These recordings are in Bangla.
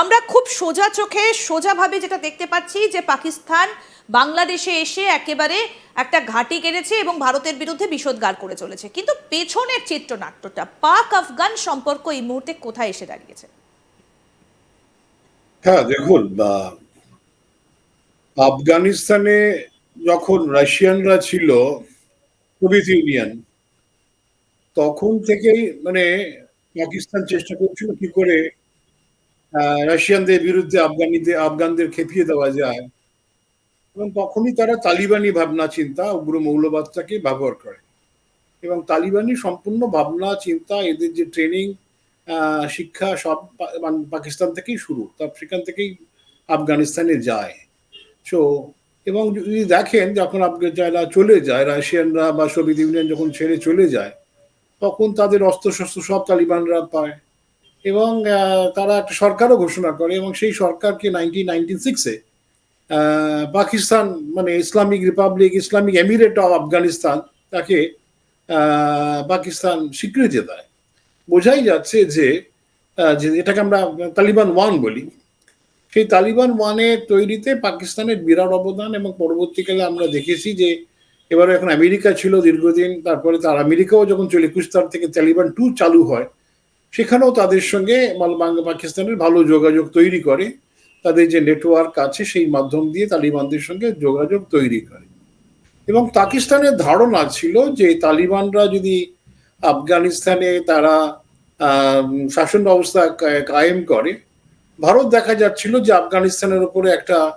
আমরা খুব সোজা চোখে, সোজাভাবে যেটা দেখতে পাচ্ছি যে পাকিস্তান বাংলাদেশে এসে একেবারে একটা ঘাঁটি কেড়েছে এবং ভারতের বিরুদ্ধে বিষোদ্গার করে চলেছে। কিন্তু পেছনের চিত্রনাট্যটা, পাক আফগান সম্পর্ক এই মুহূর্তে কোথায় এসে দাঁড়িয়েছে? হ্যাঁ দেখুন আফগানিস্তানে যখন রাশিয়ানরা ছিল, সোভিয়েত ইউনিয়ন, তখন থেকেই মানে পাকিস্তান চেষ্টা করছিল কি করে রাশিয়ানদের বিরুদ্ধে আফগানিদের আফগানদের খেপিয়ে দেওয়া যায়। এবং তখনই তারা তালিবানি ভাবনা, চিন্তা, উগ্র মৌলবাদটাকে ব্যবহার করে। এবং তালিবানি সম্পূর্ণ ভাবনা, চিন্তা, এদের যে ট্রেনিং শিক্ষা, সব মানে পাকিস্তান থেকেই শুরু। তার সেখান থেকেই আফগানিস্তানে যায়। সো এবং যদি দেখেন যখন আফগান যারা চলে যায়, রাশিয়ানরা বা সোভিয়েত ইউনিয়ন যখন ছেড়ে চলে যায়, তখন তাদের অস্ত্রশস্ত্র সব তালিবানরা পায়। এবং তারা একটা সরকারও ঘোষণা করে এবং সেই সরকারকে নাইনটিন নাইনটিন সিক্সে পাকিস্তান মানে Islamic republic, Islamic emirate of Afghanistan তাকে পাকিস্তান স্বীকৃতি দেয়। বোঝাই যাচ্ছে যে এটাকে আমরা তালিবান ওয়ান বলি। সেই তালিবান ওয়ানে তৈরিতে পাকিস্তানের বিরাট অবদান এবং পরবর্তীকালে আমরা দেখেছি যে এবারে এখন আমেরিকা ছিল দীর্ঘদিন, তারপরে তার আমেরিকাও যখন চলে একুশ তার থেকে তালিবান টু চালু হয় সেখানেও তাদের সঙ্গে মাল- বাং- পাকিস্তানের ভালো যোগাযোগ তৈরি করে। তাদের যে নেটওয়ার্ক আছে, সেই মাধ্যম দিয়ে তালিবানদের সঙ্গে যোগাযোগ তৈরি করে। এবং পাকিস্তানের ধারণা ছিল যে তালিবানরা যদি আফগানিস্তানে তারা শাসন ব্যবস্থা কায়েম করে, ভারত দেখা যাচ্ছিল যে আফগানিস্তানের উপরে একটা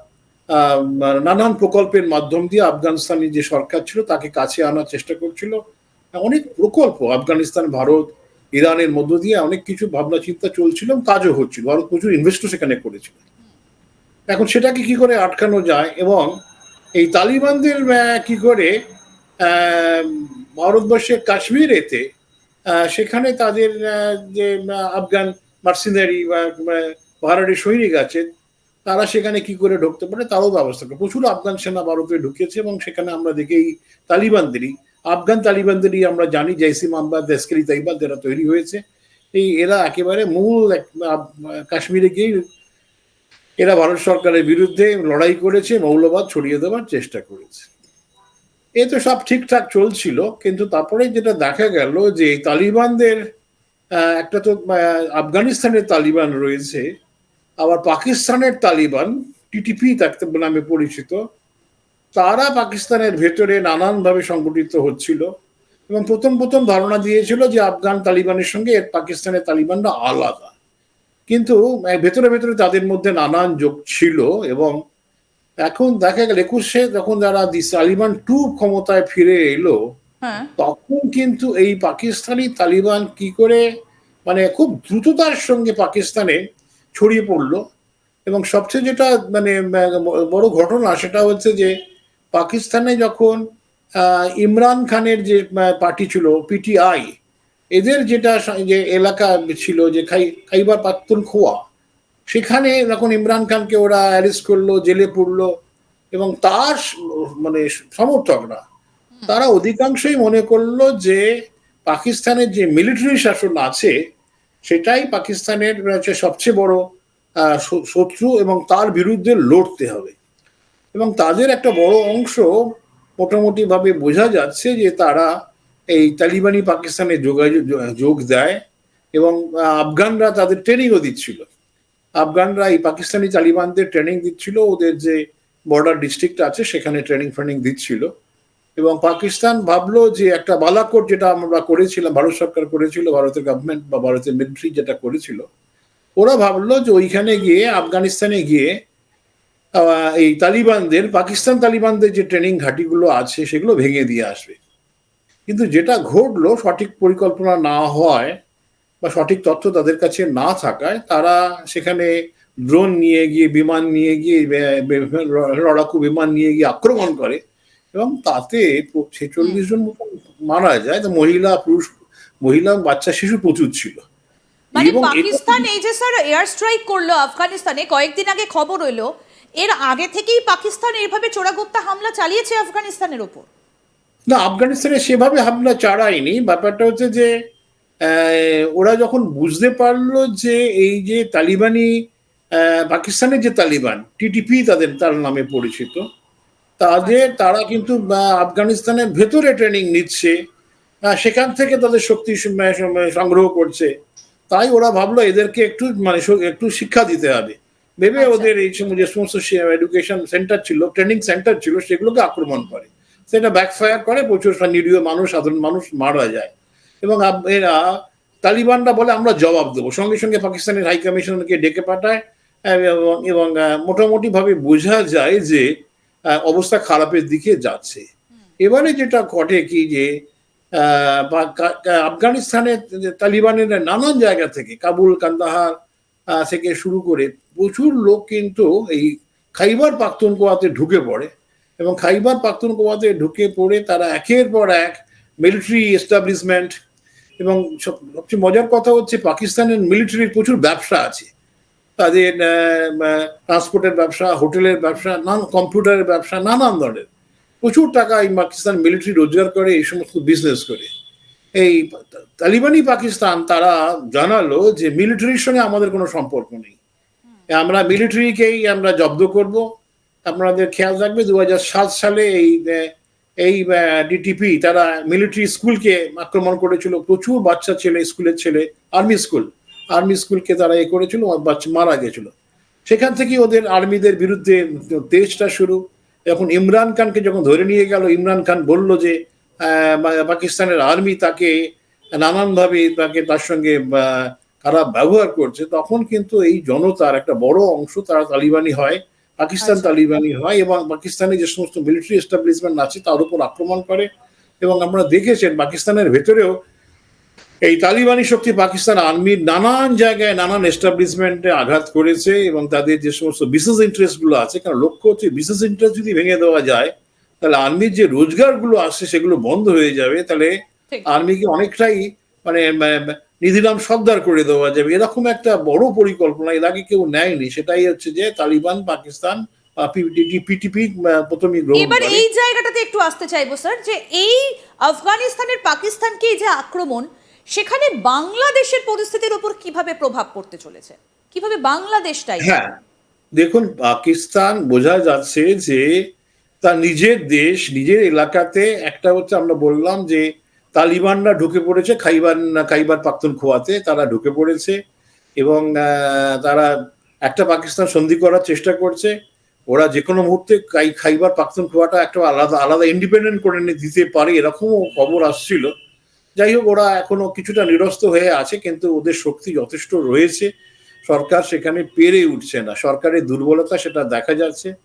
নানান প্রকল্পের মাধ্যম দিয়ে আফগানিস্তানি যে সরকার ছিল, তাকে কাছে আনার চেষ্টা করছিল। অনেক প্রকল্প আফগানিস্তান ভারত ইরানের মধ্য দিয়ে অনেক কিছু ভাবনা চিন্তা চলছিল, কাজও হচ্ছিল। ভারত প্রচুর ইনভেস্টও সেখানে করেছিল। এখন সেটাকে কি করে আটকানো যায় এবং এই তালিবানদের কি করে ভারতবর্ষের কাশ্মীরেতে সেখানে তাদের যে আফগান মার্সিনারি বা পাহাড়ি সৈনিক আছে, তারা সেখানে কি করে ঢুকতে পারে, তারও ব্যবস্থা করে। প্রচুর আফগান সেনা ভারতে ঢুকেছে এবং সেখানে আমরা দেখি এই তালিবানদেরই আফগান তালিবানদেরই আমরা জানি জৈসি মাম্বা দেশকরি তাইবাদ এরা তৈরি হয়েছে। এই এরা একেবারে মূল কাশ্মীরে গিয়ে এরা ভারত সরকারের বিরুদ্ধে লড়াই করেছে, মৌলবাদ ছড়িয়ে দেওয়ার চেষ্টা করেছে। এ তো সব ঠিকঠাক চলছিল, কিন্তু তারপরে যেটা দেখা গেল যে তালিবানদের একটা তো আফগানিস্তানের তালিবান রয়েছে, আবার পাকিস্তানের তালিবান টিটিপি নামে পরিচিত তারা পাকিস্তানের ভেতরে নানানভাবে সংগঠিত হচ্ছিল এবং প্রথম প্রথম ধারণা দিয়েছিল যে আফগান তালিবানের সঙ্গে পাকিস্তানের তালিবানরা আলাদা। কিন্তু ভেতরে ভেতরে তাদের মধ্যে নানান যোগ ছিল এবং এখন দেখা গেল একুশে যখন যারা তালিবান টু ক্ষমতায় ফিরে এলো হ্যাঁ। তখন কিন্তু এই পাকিস্তানি তালিবান কি করে মানে খুব দ্রুততার সঙ্গে পাকিস্তানে ছড়িয়ে পড়ল এবং সবচেয়ে যেটা মানে বড় ঘটনা সেটা হচ্ছে যে পাকিস্তানে যখন আহ, ইমরান খানের যে পার্টি ছিল পিটিআই এদের যেটা যে এলাকা ছিল যে খাই খাইবার পাত্তুন খোয়া সেখানে যখন ইমরান খানকে ওরা অ্যারেস্ট করল জেলে পুরলো এবং তার মানে সমর্থকরা তারা অধিকাংশই মনে করল যে পাকিস্তানের যে মিলিটারি শাসন আছে সেটাই পাকিস্তানের সবচেয়ে বড় আহ, শত্রু এবং তার বিরুদ্ধে লড়তে হবে। এবং তাদের একটা বড় অংশ মোটামুটি ভাবে বোঝা যাচ্ছে যে তারা এই তালিবানি পাকিস্তানে যোগাযোগ যোগ দেয় এবং আফগানরা তাদের ট্রেনিংও দিচ্ছিল। আফগানরা এই পাকিস্তানি তালিবানদের ট্রেনিং দিচ্ছিল, ওদের যে বর্ডার ডিস্ট্রিক্ট আছে সেখানে ট্রেনিং ফ্রেনিং দিচ্ছিল এবং পাকিস্তান ভাবলো যে একটা বালাকোট যেটা আমরা করেছিলাম, ভারত সরকার করেছিল, ভারতের গভর্নমেন্ট বা ভারতের মিলিটারি যেটা করেছিল, ওরা ভাবলো যে ওইখানে গিয়ে, আফগানিস্তানে গিয়ে এই তালিবানদের পাকিস্তান তালিবানদের যে ট্রেনিং ঘাঁটিগুলো আছে সেগুলো ভেঙে দিয়ে আসবে। কিন্তু যেটা ঘটলো সঠিক পরিকল্পনা না হয় বা সঠিক তথ্য তাদের কাছে না থাকায় তারা সেখানে ড্রোন নিয়ে গিয়ে বিমান নিয়ে গিয়ে লড়াকু বিমান নিয়ে গিয়ে আক্রমণ করে এবং তাতে ছেচল্লিশ জন মারা যায়। তো মহিলা পুরুষ মহিলা বাচ্চা শিশু প্রচুর ছিল। মানে পাকিস্তান এই যে স্যার এয়ার স্ট্রাইক করল আফগানিস্তানে কয়েকদিন আগে খবর হলো এর আগে থেকেই পাকিস্তান এইভাবে চোরাগোপ্তা হামলা চালিয়েছে আফগানিস্তানের ওপর। না আফগানিস্তানে সেভাবে হামলা চাড়ায়নি ব্যাপারটা হচ্ছে যে ওরা যখন বুঝতে পারল যে এই যে তালিবানি পাকিস্তানের যে তালিবান টিটিপি তাদের তার নামে পরিচিত তাদের তারা কিন্তু আফগানিস্তানের ভেতরে ট্রেনিং নিচ্ছে সেখান থেকে তাদের শক্তি সংগ্রহ করছে। তাই ওরা ভাবলো এদেরকে একটু মানে একটু শিক্ষা দিতে হবে। ভেবে আচ্ছা। ওদের এই সময় যে সমস্ত এডুকেশন সেন্টার ছিল ট্রেনিং সেন্টার ছিল সেগুলোকে আক্রমণ করে। সেটা ব্যাকফায়ার করে প্রচুর নিরীহ মানুষ সাধারণ মানুষ মারা যায়। এবং এরা তালিবানরা বলে আমরা জবাব দেবো। সঙ্গে সঙ্গে পাকিস্তানের হাই কমিশনকে ডেকে পাঠায়। এবং এবং আহ, মোটামুটি ভাবে বোঝা যায় যে অবস্থা খারাপের দিকে যাচ্ছে। এবারে যেটা ঘটে কি যে আফগানিস্তানের তালিবানের নানান জায়গা থেকে কাবুল কান্দাহার থেকে শুরু করে প্রচুর লোক কিন্তু এই খাইবার পাখতুনখোয়াতে ঢুকে পড়ে এবং খাইবার পাখতুনখোয়াতে ঢুকে পড়ে তারা একের পর এক মিলিটারি এস্টাবলিশমেন্ট এবং সব- সবচেয়ে মজার কথা হচ্ছে পাকিস্তানের মিলিটারির প্রচুর ব্যবসা আছে। তাদের ট্রান্সপোর্টের ব্যবসা, হোটেলের ব্যবসা, নান কম্পিউটারের ব্যবসা, নানান ধরনের। প্রচুর টাকা এই পাকিস্তান মিলিটারি রোজগার করে, এই সমস্ত বিজনেস করে। এই তালিবানি পাকিস্তান তারা জানালো যে মিলিটারির সঙ্গে আমাদের কোনো সম্পর্ক নেই। আমরা মিলিটারিকেই আমরা জব্দ করব। আপনাদের খেয়াল রাখবে দু সাত সালে এই এই ডিটিপি তারা মিলিটারি স্কুলকে আক্রমণ করেছিল। প্রচুর বাচ্চা ছেলে স্কুলের ছেলে আর্মি স্কুল আর্মি স্কুলকে তারা এ করেছিল বাচ্চা মারা গেছিল। সেখান থেকে ওদের আর্মিদের বিরুদ্ধে দেশটা শুরু। এখন ইমরান খানকে যখন ধরে নিয়ে গেল ইমরান খান বলল যে পাকিস্তানের আর্মি তাকে নানানভাবে তাকে তার সঙ্গে খারাপ ব্যবহার করছে তখন কিন্তু এই জনতার একটা বড় অংশ তারা তালিবানি হয় পাকিস্তান আচ্ছা। তালিবানি হয় এবং পাকিস্তানে যে সমস্ত মিলিটারি এস্টাবলিশমেন্ট আছে তার উপর আক্রমণ করে এবং আমরা দেখেছেন পাকিস্তানের ভেতরেও এই তালিবানি শক্তি পাকিস্তান আর্মির নানান জায়গায় নানান এস্টাবলিশমেন্টে আঘাত করেছে এবং তাদের যে সমস্ত বিশেষ ইন্টারেস্টগুলো আছে কারণ লক্ষ্য হচ্ছে বিশেষ ইন্টারেস্ট যদি ভেঙে দেওয়া যায় তাহলে আর্মির যে রোজগারগুলো আসছে সেগুলো বন্ধ হয়ে যাবে তাহলে আর্মিকে অনেকটাই মানে নিধিরাম সর্দার করে দেওয়া যাবে। এরকম একটা বড় পরিকল্পনা এর আগে কেউ নেয়নি সেটাই হচ্ছে যে তালিবান পাকিস্তান পিটিপি প্রথমে গ্রহণ এবার এই জায়গাটাতে একটু আসতে চাইব স্যার যে এই আফগানিস্তানের পাকিস্তানকে যে আক্রমণ সেখানে বাংলাদেশের পরিস্থিতির উপর কীভাবে প্রভাব পড়তে চলেছে? কীভাবে বাংলাদেশটাই? হ্যাঁ দেখুন পাকিস্তান বোঝা যাচ্ছে যে তার নিজের দেশ, নিজের এলাকাতে একটা হচ্ছে আমরা বললাম যে তালিবানরা ঢুকে পড়েছে, খাইবার খাইবার পাক্তন পাখতুনখোয়াতে তারা ঢুকে পড়েছে এবং তারা একটা পাকিস্তান সন্ধি করার চেষ্টা করছে। ওরা যে কোনো মুহূর্তে খাইবার খাইবার পাখতুনখোয়াটা একটা আলাদা আলাদা ইন্ডিপেন্ডেন্ট করে দিতে পারে এরকমও খবর আসছিল। যাই হোক, ওরা এখনও কিছুটা নিরস্ত হয়ে আছে, কিন্তু ওদের শক্তি যথেষ্ট রয়েছে। সরকার সেখানে পেরে উঠছে না। সরকারের দুর্বলতা সেটা দেখা যাচ্ছে।